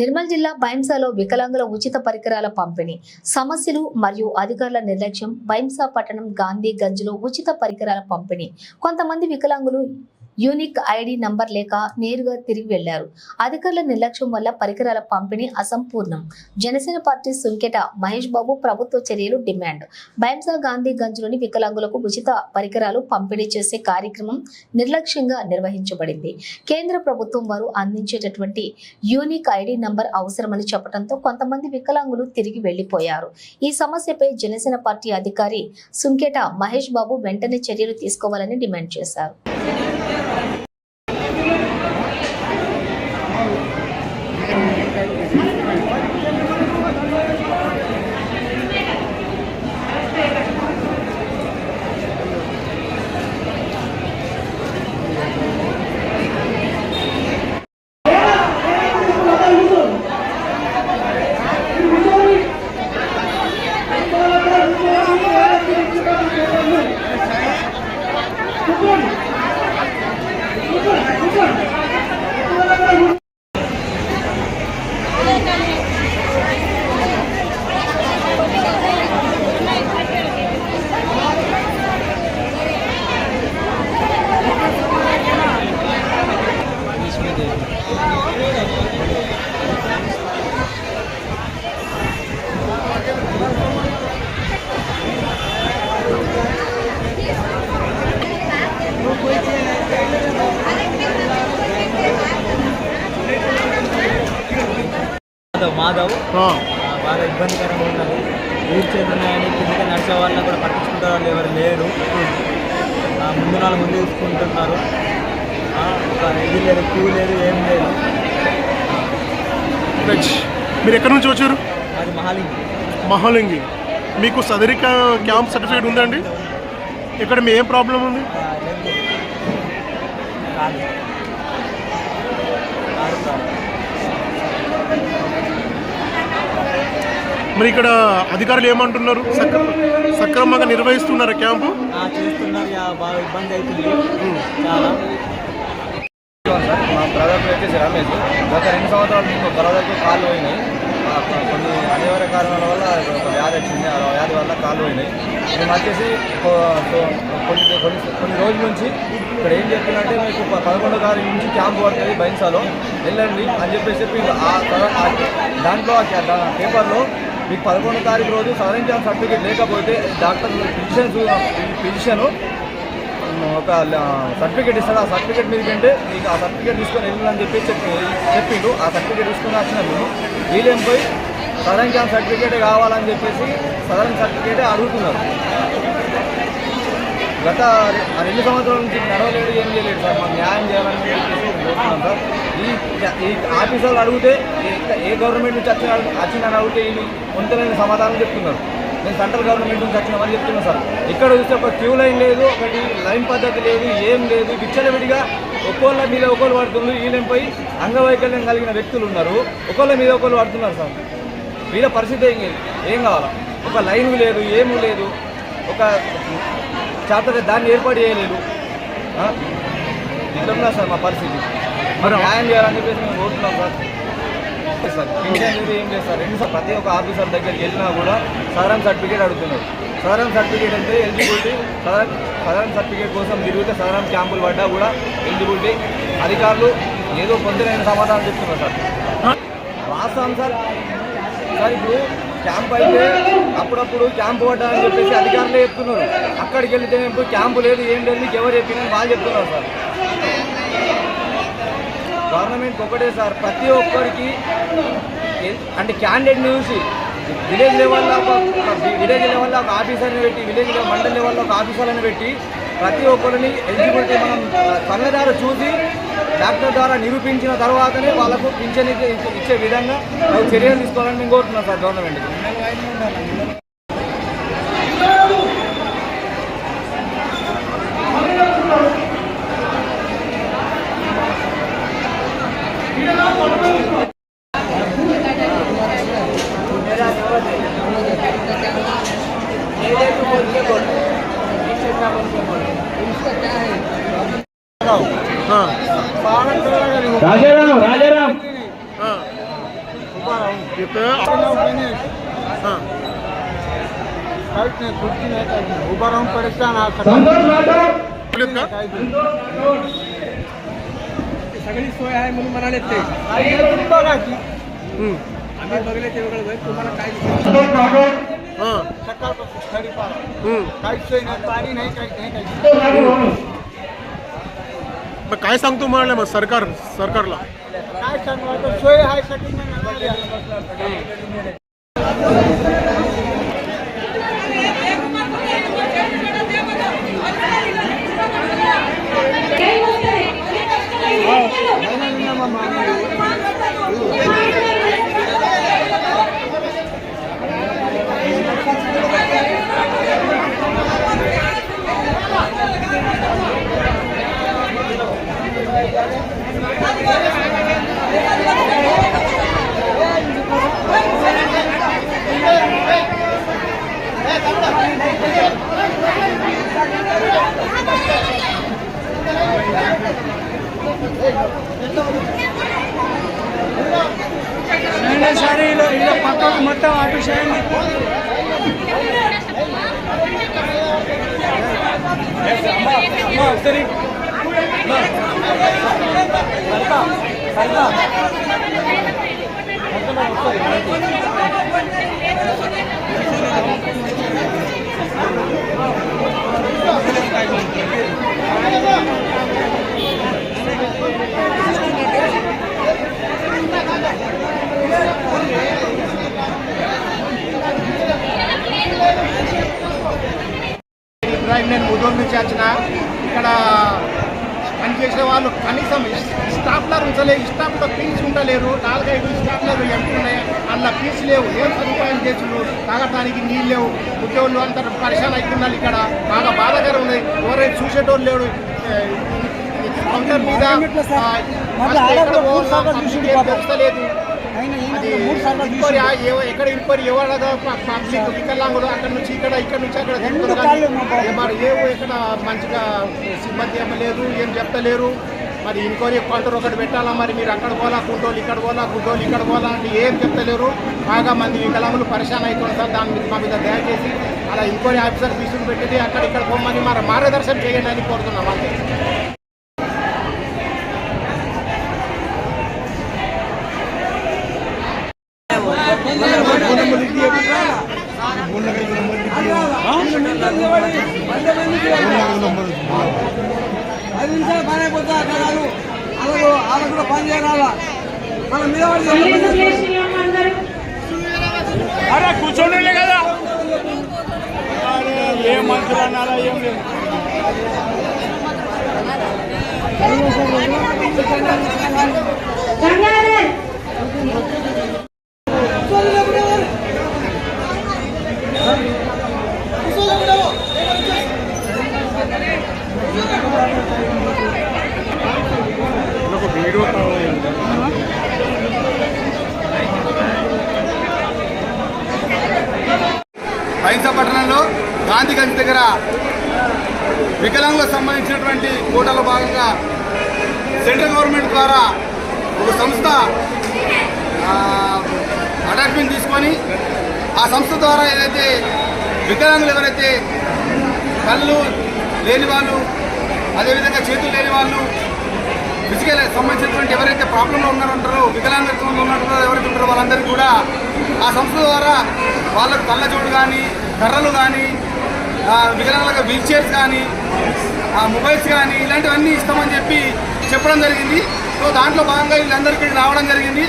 నిర్మల్ జిల్లా బైంసాలో వికలాంగుల ఉచిత పరికరాల పంపిణీ. సమస్యలు మరియు అధికారుల నిర్లక్ష్యం బైంసా పట్టణం గాంధీ గంజ్లో ఉచిత పరికరాల పంపిణీ. కొంతమంది వికలాంగులు యూనిక్ ఐడి నంబర్ లేక నేరుగా తిరిగి వెళ్ళారు అధికారుల నిర్లక్ష్యం వల్ల పరికరాల పంపిణీ అసంపూర్ణం. జనసేన పార్టీ సుంకెట మహేష్ బాబు ప్రభుత్వ చర్యలు డిమాండ్. బైంసా గాంధీ గంజ్లోని వికలాంగులకు ఉచిత పరికరాలు పంపిణీ చేసే కార్యక్రమం నిర్లక్ష్యంగా నిర్వహించబడింది. కేంద్ర ప్రభుత్వం వారు అందించేటటువంటి యూనిక్ ఐడి నంబర్ అవసరమని చెప్పడంతో కొంతమంది వికలాంగులు తిరిగి వెళ్ళిపోయారు ఈ సమస్యపై జనసేన పార్టీ అధికారి సుంకెట మహేష్ బాబు వెంటనే చర్యలు తీసుకోవాలని డిమాండ్ చేశారు మాధవ్ మాధవ్ ఆ, ఆ, బాగా ఇబ్బందికరంగా ఉన్నది. వీల్ చైర్లు ఉన్నాయని కిందకి నడిచే వాళ్ళని కూడా పట్టించుకుంటే వాళ్ళు ఎవరు లేరు. ముందు నాలుగు ముందు చూసుకుంటున్నారు. ఆ, ఒక ఇది లేదు క్యూ లేదు ఏం లేదు. మీరు ఎక్కడి నుంచి వచ్చారు? అది మహాలింగ్. మహాలింగి. మీకు సదరిక క్యాంప్ సర్టిఫికేట్ ఉందండి? ఇక్కడ మీ ఏం ప్రాబ్లం ఉంది ఆ, లేదు. కాదు కాదు కాదు. మరి ఇక్కడ అధికారులు ఏమంటున్నారు? సక్ర సక్రమంగా నిర్వహిస్తున్నారా క్యాంపు? మా బ్రదర్ వచ్చేసి రమేష్. గత రెండు సంవత్సరాల నుంచి మా బ్రదర్కి కాళ్ళు పోయినాయి. కొన్ని అనివార్య కారణాల వల్ల ఒక వ్యాధి వచ్చింది. ఆ వ్యాధి వల్ల కాళ్ళు పోయినాయి. మేము వచ్చేసి కొన్ని కొన్ని కొన్ని రోజుల నుంచి ఇక్కడ ఏం చెప్తున్నట్టే మీకు పదకొండో తారీఖు నుంచి క్యాంప్ పడుతుంది బైన్సాలో. వెళ్ళండి అని చెప్పేసి చెప్పి ఆ దాంట్లో పేపర్లో మీకు పదకొండో తారీఖు రోజు సదరన్ క్యాంప్ సర్టిఫికేట్ లేకపోతే డాక్టర్ ఫిజిషియన్స్ ఫిజిషియన్ ఒక సర్టిఫికేట్ ఇస్తాడు. ఆ సర్టిఫికేట్ మీద కంటే మీకు ఆ సర్టిఫికేట్ తీసుకొని వెళ్ళాలని చెప్పి చెప్పి చెప్పిండు. ఆ సర్టిఫికేట్ తీసుకొని వచ్చిన మేము వీలేం పోయి సదరన్ క్యాంప్ సర్టిఫికేటే కావాలని చెప్పేసి సదరన్ సర్టిఫికేటే అడుగుతున్నారు. గత రెండు సంవత్సరాల నుంచి నడవలేదు ఏం చేయలేదు సార్. మాకు న్యాయం చేయాలని చెప్పేసి కోరుతున్నాం సార్. ఈ ఈ ఆఫీసర్లు అడిగితే ఏ- గవర్నమెంట్ నుంచి వచ్చిన వచ్చిందని అడిగితే వీళ్ళు వంతమైన సమాధానం చెప్తున్నారు. నేను సెంట్రల్ గవర్నమెంట్ నుంచి వచ్చినామని చెప్తున్నాను సార్. ఇక్కడ చూస్తే ఒక క్యూ లైన్ లేదు ఒకటి లైన్ పద్ధతి లేదు ఏం లేదు. విచ్చలవిడిగా ఒక్కోళ్ళ మీద ఒకళ్ళు పడుతున్నారు. వీళ్ళపై అంగవైకల్యం కలిగిన వ్యక్తులు ఉన్నారు. ఒకళ్ళ మీద ఒకళ్ళు పడుతున్నారు సార్. వీళ్ళ పరిస్థితి ఏం ఏం కావాలా? ఒక లైన్ లేదు ఏమీ లేదు. ఒక చేత దాన్ని ఏర్పాటు చేయలేదు? ఇట్లా సార్ మా పరిస్థితి? మరి న్యాయం చేయాలని చెప్పేసి మేము కోరుతున్నాం సార్. సార్. పింఛన్ లేదు ఏం లేదు సార్. రెండు సార్ ప్రతి ఒక్క ఆఫీసర్ దగ్గరికి వెళ్ళినా కూడా సదరన్ సర్టిఫికేట్ అడుగుతున్నారు. సదరన్ సర్టిఫికేట్ అంటే ఎలిజిబిలిటీ సదరన్ సదరన్ సర్టిఫికేట్ కోసం తిరిగితే సదరన్ క్యాంపులు పడ్డా కూడా ఎలిజిబిలిటీ అధికారులు ఏదో పొందలేని సమాధానం చెప్తున్నారు సార్. రాస్తాం సార్. సార్ ఇప్పుడు క్యాంప్ అయితే అప్పుడప్పుడు క్యాంపు పడ్డారని చెప్పేసి అధికారులే చెప్తున్నారు. అక్కడికి వెళ్తే ఇప్పుడు క్యాంపు లేదు ఏం లేదు ఎవరు చెప్పినా వాళ్ళు చెప్తున్నారు సార్. గవర్నమెంట్ ఒకటే సార్ ప్రతి ఒక్కరికి అంటే క్యాండిడేట్ని చూసి విలేజ్ లెవెల్లో ఒక విలేజ్ లెవెల్లో ఒక ఆఫీసర్ని పెట్టి విలేజ్ మండల మండల్ లెవెల్లో ఒక ఆఫీసర్లను పెట్టి ప్రతి ఒక్కరిని ఎలిజిబిలిటీ మనం కళ్ళ చూసి డాక్టర్ ద్వారా నిరూపించిన తర్వాతనే వాళ్ళకు పింఛన్ ఇచ్చే విధంగా చర్యలు తీసుకోవాలని మేము కోరుతున్నాం సార్ గవర్నమెంట్కి. राजाराम राजाराम उभा राहून परेशान हा सगळी सोय आहे म्हणून म्हणाले ते. आम्ही बघले ते वेगळं तुम्हाला काय हां. सकाळपासून. काहीच सोय नाही पाणी नाही काहीच मग काय सांगतो म्हणाले मग सरकार सरकारला? काय सांगू? सोय आहे साठी Yeah. మొత్తం అటు చేయండి ఒకసారి ఇబ్రాహిం నేను ముదోల్ నుంచి వచ్చిన ఇక్కడ పనిచేసే వాళ్ళు కనీసం స్టాఫ్లర్ ఉంచలేదు స్టాఫ్లో పీస్ ఉండలేరు నాలుగైదు స్టాఫ్లర్ ఎంపీ ఉన్నాయి. అందులో పీస్ లేవు. ఏం సదుపాయం చేసులు తాగటానికి నీళ్ళు లేవు. ఉద్యోగులు అంతా పరిశాన్ అవుతున్నారు ఇక్కడ. బాగా బాధాకరం ఉన్నాయి ఎవరైతే చూసేటోళ్ళు లేడు కౌంటర్ మీద ఆ, ఎక్కడ ఎక్కడ ఇంక్వైరీ ఎవరగా పబ్లిక్ వికలాంగులు అక్కడ నుంచి ఇక్కడ ఇక్కడ నుంచి అక్కడ మరి ఏవో ఇక్కడ మంచిగా సిబ్బంది ఏమో లేదు ఏం చెప్తలేరు మరి ఇంక్వైరీ కౌంటర్ ఒకటి పెట్టాలా మరి? మీరు అక్కడ పోలా గుంటోళ్ళు ఇక్కడ పోలా గుంటోళ్ళు ఇక్కడ పోలా అంటే ఏం చెప్తలేరు బాగా మంది వికలాంగులు పరిశాన్ అవుతుంది సార్ దాని మీద మా మీద దయచేసి అలా ఇంక్వైరీ ఆఫీసర్ తీసుకుని పెట్టేది అక్కడ ఇక్కడ పోమని మరి మార్గదర్శనం చేయండి అని కోరుతున్నాం అంతే. ఐదు నిమిషాలు పని అయిపోతా జనాలు అలాగే వాళ్ళకు కూడా పని చేయాలా? మన మీద అరే కూర్చోండి కదా. ఏం మనుషులు అన్నారా ఏం లేదు. గాంధీగంజ్ దగ్గర వికలాంగులకు సంబంధించినటువంటి కోటలో భాగంగా సెంట్రల్ గవర్నమెంట్ ద్వారా ఒక సంస్థ అటాచ్మెంట్ తీసుకొని ఆ సంస్థ ద్వారా ఏదైతే వికలాంగులు ఎవరైతే కళ్ళు లేని వాళ్ళు అదేవిధంగా చేతులు లేని వాళ్ళు ఫిజికల్ సంబంధించినటువంటి ఎవరైతే ప్రాబ్లంలో ఉన్నారంటారో వికలాంగత్వంలో ఉన్నారో ఎవరైతే ఉంటారో వాళ్ళందరికీ కూడా ఆ సంస్థ ద్వారా వాళ్ళకు కళ్ళజోడు కానీ కర్రలు కానీ వికలాంగులకు వీల్ చైర్స్ కానీ మొబైల్స్ కానీ ఇలాంటివన్నీ ఇస్తామని చెప్పి చెప్పడం జరిగింది. సో దాంట్లో భాగంగా వీళ్ళందరికీ రావడం జరిగింది.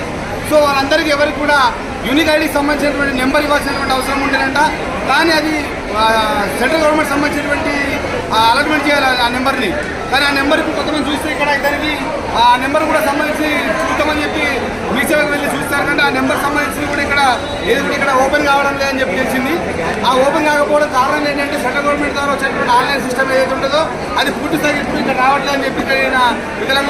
సో వాళ్ళందరికీ ఎవరికి కూడా యూనిక్ ఐడికి సంబంధించినటువంటి నెంబర్ ఇవ్వాల్సినటువంటి అవసరం ఉండేనంట కానీ అది సెంట్రల్ గవర్నమెంట్ సంబంధించినటువంటి అలాట్మెంట్ చేయాలి ఆ నెంబర్ని. కానీ ఆ నెంబర్కి కొంతమంది చూస్తే ఇక్కడ ఇద్దరికి ఆ నెంబర్ కూడా సంబంధించి చూద్దామని చెప్పి మీ సేవకు వెళ్ళి చూస్తారు. కంటే ఆ నెంబర్ సంబంధించి కూడా ఇక్కడ ఏది కూడా ఇక్కడ ఓపెన్ కావడం లేదని చెప్పి తెలిసింది ఆ ఓపెన్ కాకపోవడం కారణం ఏంటంటే సెంట్రల్ గవర్నమెంట్ ద్వారా వచ్చేటువంటి ఆన్లైన్ సిస్టమ్ ఏదైతే ఉంటుందో అది పూర్తి స్థాయి ఇక్కడ రావట్లేదని చెప్పి ఇక్కడ ఈయన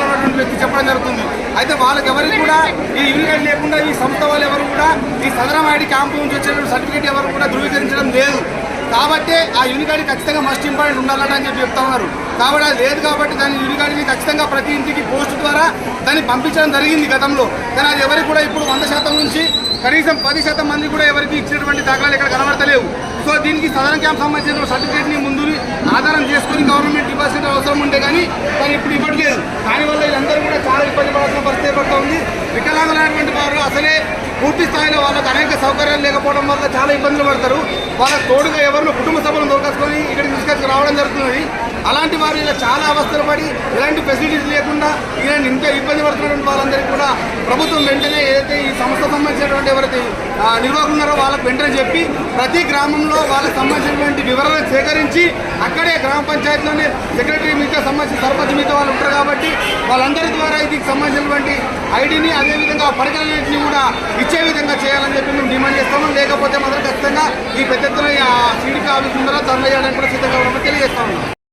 ఉన్నటువంటి వ్యక్తి చెప్పడం జరుగుతుంది. అయితే వాళ్ళకి ఎవరికి కూడా ఈ యూనిట్ లేకుండా ఈ సంస్థ వాళ్ళు ఎవరు కూడా ఈ సదరం ఐడి క్యాంపు నుంచి వచ్చేటువంటి సర్టిఫికేట్ ఎవరు కూడా ధృవీకరించడం లేదు. కాబట్టి ఆ యూనిట్ ఖచ్చితంగా మస్ట్ ఇంపార్టెంట్ ఉండాలని అని చెప్పి చెప్తా ఉన్నారు. కాబట్టి అది లేదు కాబట్టి దాని యూనికాడిని ఖచ్చితంగా ప్రతి ఇంటికి పోస్ట్ ద్వారా దాన్ని పంపించడం జరిగింది గతంలో. కానీ అది ఎవరికి కూడా ఇప్పుడు వంద శాతం నుంచి కనీసం పది శాతం మంది కూడా ఎవరికి ఇచ్చినటువంటి దాఖలాలు ఇక్కడ కనబడతలేవు. సో దీనికి సదరన్ క్యాంప్ సంబంధించిన సర్టిఫికేట్ని ముందు ఆధారం చేసుకుని గవర్నమెంట్ డిపాజిట్ అవసరం ఉండే కానీ కానీ ఇప్పుడు ఇవ్వట్లేదు. దానివల్ల వీళ్ళందరూ కూడా చాలా ఇబ్బంది పడాల్సిన పరిస్థితి పడుతుంది వికలాంగులైనటువంటి వారు అసలే పూర్తి స్థాయిలో వాళ్ళకి అనేక సౌకర్యాలు లేకపోవడం వల్ల చాలా ఇబ్బందులు పడతారు. వాళ్ళకి తోడుగా ఎవరినో కుటుంబ సభలను దొరకసుకొని ఇక్కడికి తీసుకొచ్చి రావడం జరుగుతున్నది అలాంటి వారు ఇలా చాలా అవస్థలు పడి ఇలాంటి ఫెసిలిటీస్ లేకుండా ఇలాంటి ఇంకా ఇబ్బంది పడుతున్నటువంటి వాళ్ళందరికీ కూడా ప్రభుత్వం వెంటనే ఏదైతే ఈ సంస్థ సంబంధించినటువంటి ఎవరైతే ఆ, నిర్వాహకులు ఉన్నారో వాళ్ళకి వెంటనే చెప్పి ప్రతి గ్రామంలో వాళ్ళకి సంబంధించినటువంటి వివరాలను సేకరించి అక్కడే గ్రామ పంచాయతీలోనే సెక్రటరీ మిగతా సంబంధించిన సర్పంచ్ మిగతా వాళ్ళు ఉంటారు కాబట్టి వాళ్ళందరి ద్వారా దీనికి సంబంధించినటువంటి ఐడిని అదేవిధంగా పరికరాలన్నింటినీ కూడా ఇచ్చే విధంగా చేయాలని చెప్పి మేము డిమాండ్ చేస్తాము లేకపోతే మాత్రం ఖచ్చితంగా ఈ పెద్ద ఎత్తున సీడికా ఆఫీస్ ముందర తరలి చేయడానికి కూడా సిద్ధంగా ఉన్నామని తెలియజేస్తా ఉన్నాం.